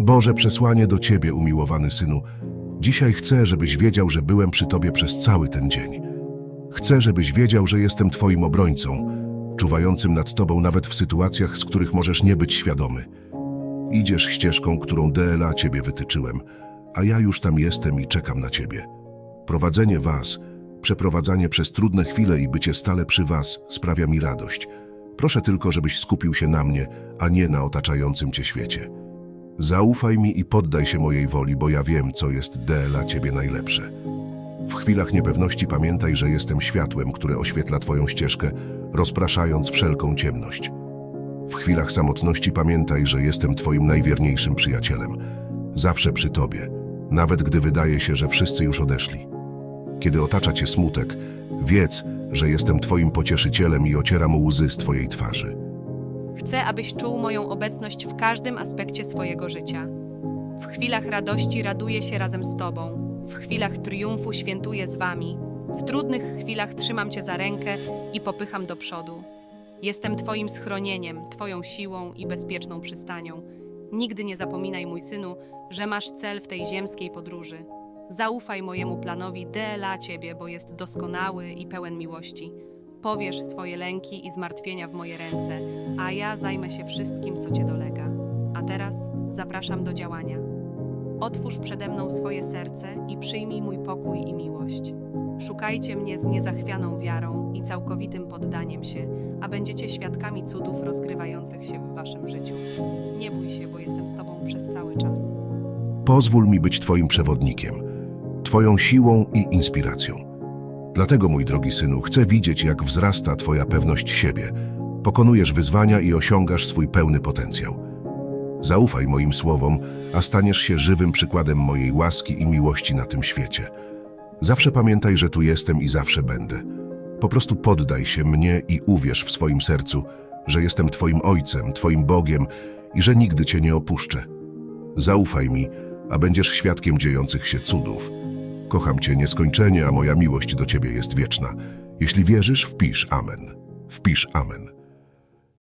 Boże przesłanie do Ciebie, umiłowany Synu. Dzisiaj chcę, żebyś wiedział, że byłem przy Tobie przez cały ten dzień. Chcę, żebyś wiedział, że jestem Twoim obrońcą, czuwającym nad Tobą nawet w sytuacjach, z których możesz nie być świadomy. Idziesz ścieżką, którą DLA Ciebie wytyczyłem, a ja już tam jestem i czekam na Ciebie. Prowadzenie Was, przeprowadzanie przez trudne chwile i bycie stale przy Was sprawia mi radość. Proszę tylko, żebyś skupił się na mnie, a nie na otaczającym Cię świecie. Zaufaj mi i poddaj się mojej woli, bo ja wiem, co jest dla Ciebie najlepsze. W chwilach niepewności pamiętaj, że jestem światłem, które oświetla Twoją ścieżkę, rozpraszając wszelką ciemność. W chwilach samotności pamiętaj, że jestem Twoim najwierniejszym przyjacielem, zawsze przy Tobie, nawet gdy wydaje się, że wszyscy już odeszli. Kiedy otacza Cię smutek, wiedz, że jestem Twoim pocieszycielem i ocieram łzy z Twojej twarzy. Chcę, abyś czuł moją obecność w każdym aspekcie swojego życia. W chwilach radości raduję się razem z Tobą, w chwilach triumfu świętuję z Wami, w trudnych chwilach trzymam Cię za rękę i popycham do przodu. Jestem Twoim schronieniem, Twoją siłą i bezpieczną przystanią. Nigdy nie zapominaj, mój synu, że masz cel w tej ziemskiej podróży. Zaufaj mojemu planowi DLA Ciebie, bo jest doskonały i pełen miłości. Powiesz swoje lęki i zmartwienia w moje ręce, a ja zajmę się wszystkim, co Cię dolega. A teraz zapraszam do działania. Otwórz przede mną swoje serce i przyjmij mój pokój i miłość. Szukajcie mnie z niezachwianą wiarą i całkowitym poddaniem się, a będziecie świadkami cudów rozgrywających się w Waszym życiu. Nie bój się, bo jestem z Tobą przez cały czas. Pozwól mi być Twoim przewodnikiem, Twoją siłą i inspiracją. Dlatego, mój drogi synu, chcę widzieć, jak wzrasta Twoja pewność siebie, pokonujesz wyzwania i osiągasz swój pełny potencjał. Zaufaj moim słowom, a staniesz się żywym przykładem mojej łaski i miłości na tym świecie. Zawsze pamiętaj, że tu jestem i zawsze będę. Po prostu poddaj się mnie i uwierz w swoim sercu, że jestem Twoim Ojcem, Twoim Bogiem i że nigdy Cię nie opuszczę. Zaufaj mi, a będziesz świadkiem dziejących się cudów. Kocham Cię nieskończenie, a moja miłość do Ciebie jest wieczna. Jeśli wierzysz, wpisz Amen. Wpisz Amen.